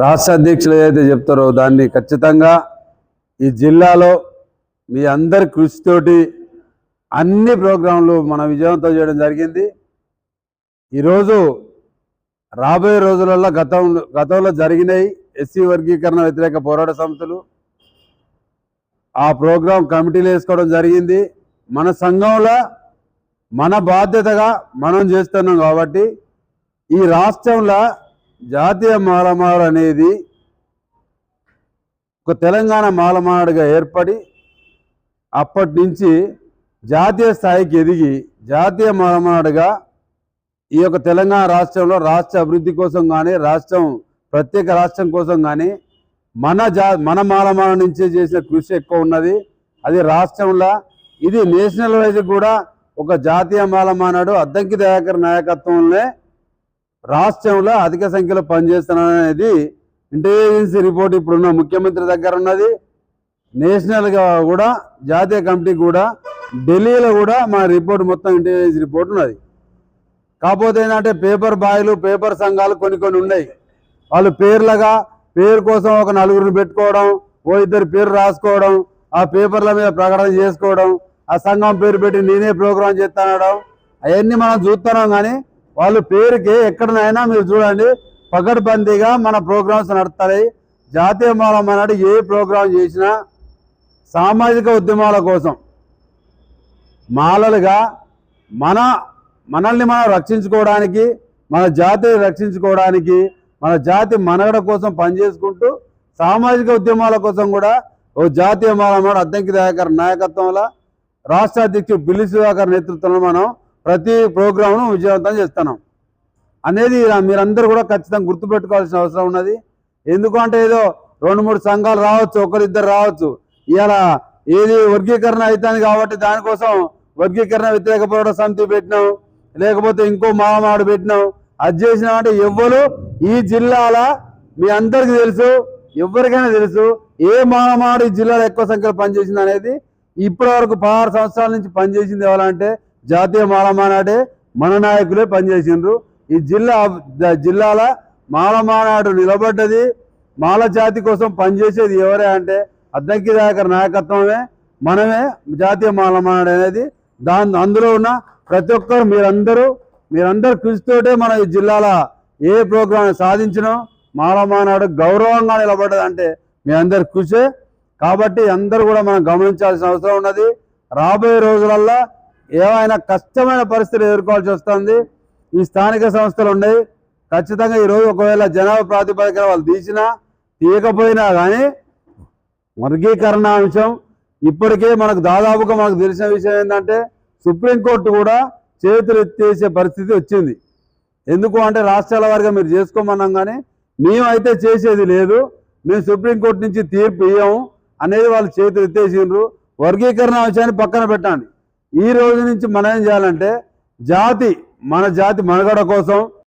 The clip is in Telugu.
రాష్ట్ర అధ్యక్షులు ఏదైతే చెప్తారో దాన్ని ఖచ్చితంగా ఈ జిల్లాలో మీ అందరి కృషితోటి అన్ని ప్రోగ్రాంలు మన విజయవంతం చేయడం జరిగింది. ఈరోజు రాబోయే రోజులలో గతంలో గతంలో జరిగినాయి ఎస్సీ వర్గీకరణ వ్యతిరేక పోరాట సంస్థలు. ఆ ప్రోగ్రాం కమిటీలు వేసుకోవడం జరిగింది. మన సంఘంలో మన బాధ్యతగా మనం చేస్తున్నాం కాబట్టి ఈ రాష్ట్రంలో జాతీయ మాలమాడు అనేది ఒక తెలంగాణ మాలమాడుగా ఏర్పడి అప్పటి నుంచి జాతీయ స్థాయికి ఎదిగి జాతీయ మాలమాడుగా ఈ యొక్క తెలంగాణ రాష్ట్రంలో రాష్ట్ర అభివృద్ధి కోసం కానీ రాష్ట్రం ప్రత్యేక రాష్ట్రం కోసం కానీ మన జా మన మాలమాల నుంచే చేసిన కృషి ఎక్కువ ఉన్నది. అది రాష్ట్రంలో ఇది నేషనల్ వైజ్ కూడా ఒక జాతీయ మాలమానాడు అద్దంకి దయాకర్ నాయకత్వంలోనే రాష్ట్రంలో అధిక సంఖ్యలో పనిచేస్తున్నాననేది ఇంటెలిజెన్సీ రిపోర్ట్ ఇప్పుడున్న ముఖ్యమంత్రి దగ్గర ఉన్నది. నేషనల్గా కూడా జాతీయ కమిటీ కూడా ఢిల్లీలో కూడా మా రిపోర్ట్ మొత్తం ఇంటెలిజెన్స్ రిపోర్ట్ ఉన్నది. కాకపోతే ఏంటంటే పేపర్ బాయ్లు పేపర్ సంఘాలు కొన్ని కొన్ని ఉన్నాయి. వాళ్ళు పేర్లగా పేరు కోసం ఒక నలుగురిని పెట్టుకోవడం ఓ ఇద్దరు పేరు రాసుకోవడం ఆ పేపర్ల మీద ప్రకటన చేసుకోవడం ఆ సంఘం పేరు పెట్టి నేనే ప్రోగ్రాం చేస్తానడం అవన్నీ మనం చూస్తున్నాం కానీ వాళ్ళు పేరుకి ఎక్కడనైనా మీరు చూడండి పకడ్బందీగా మన ప్రోగ్రామ్స్ నడుస్తాయి. జాతీయ మూలం అన్నాడు ఏ ప్రోగ్రాం చేసినా సామాజిక ఉద్యమాల కోసం మాలలుగా మన మనల్ని మనం రక్షించుకోవడానికి మన జాతిని రక్షించుకోవడానికి మన జాతి మనగడ కోసం పనిచేసుకుంటూ సామాజిక ఉద్యమాల కోసం కూడా ఓ జాతీయ మాలమాడు అద్దంకి దయాకర్ నాయకత్వంలో రాష్ట్ర అధ్యక్షుడు బిల్లి సుధాకర్ నేతృత్వంలో మనం ప్రతి ప్రోగ్రామ్ను విజయవంతం చేస్తున్నాం. అనేది మీరందరూ కూడా ఖచ్చితంగా గుర్తుపెట్టుకోవాల్సిన అవసరం ఉన్నది. ఎందుకంటే ఏదో రెండు మూడు సంఘాలు రావచ్చు ఒకరిద్దరు రావచ్చు. ఇలా ఏది వర్గీకరణ అవుతుంది కాబట్టి దానికోసం వర్గీకరణ వ్యతిరేక పోరాట సమితి పెట్టినాం. లేకపోతే ఇంకో మామాడు పెట్టినాం. అది చేసినామంటే ఎవ్వరు ఈ జిల్లాల మీ అందరికీ తెలుసు ఎవరికైనా తెలుసు ఏ మామాడు ఈ జిల్లాలో ఎక్కువ సంఖ్యలో పనిచేసింది అనేది ఇప్పటి వరకు పదహారు సంవత్సరాల నుంచి పనిచేసింది ఎవరంటే జాతీయ మాలమానాడే మన నాయకులే పనిచేసిండ్రు. ఈ జిల్లా జిల్లాల మాలమానాడు నిలబడ్డది. మాల జాతి కోసం పనిచేసేది ఎవరే అంటే అద్దంకి దాకర్ నాయకత్వమే మనమే జాతీయ మాలమానాడు అనేది. దాని అందులో ఉన్న ప్రతి ఒక్కరు మీరందరూ మీరందరూ కృషితోటే మన ఈ జిల్లాల ఏ ప్రోగ్రాం సాధించినో మాలమానాడు గౌరవంగా నిలబడ్డది అంటే మీ అందరి కృషే. కాబట్టి అందరూ కూడా మనం గమనించాల్సిన అవసరం ఉన్నది. రాబోయే రోజులల్లో ఏమైనా కష్టమైన పరిస్థితులు ఎదుర్కోవాల్సి వస్తుంది. ఈ స్థానిక సంస్థలు ఉన్నాయి. ఖచ్చితంగా ఈరోజు ఒకవేళ జనాభా ప్రాతిపదికన వాళ్ళు తీసినా తీయకపోయినా కానీ వర్గీకరణ అంశం ఇప్పటికే మనకు దాదాపుగా మనకు తెలిసిన విషయం ఏంటంటే సుప్రీంకోర్టు కూడా చేతులు ఎత్తేసే పరిస్థితి వచ్చింది. ఎందుకు అంటే రాష్ట్రాల వారిగా మీరు చేసుకోమన్నాం కానీ మేమైతే చేసేది లేదు. మేము సుప్రీంకోర్టు నుంచి తీర్పు ఇయ్యము అనేది వాళ్ళు చేతులు ఎత్తేసిండ్రు. వర్గీకరణ అంశాన్ని పక్కన పెట్టండి. ఈ రోజు నుంచి మనం ఏం చేయాలంటే జాతి మన జాతి మనుగడ కోసం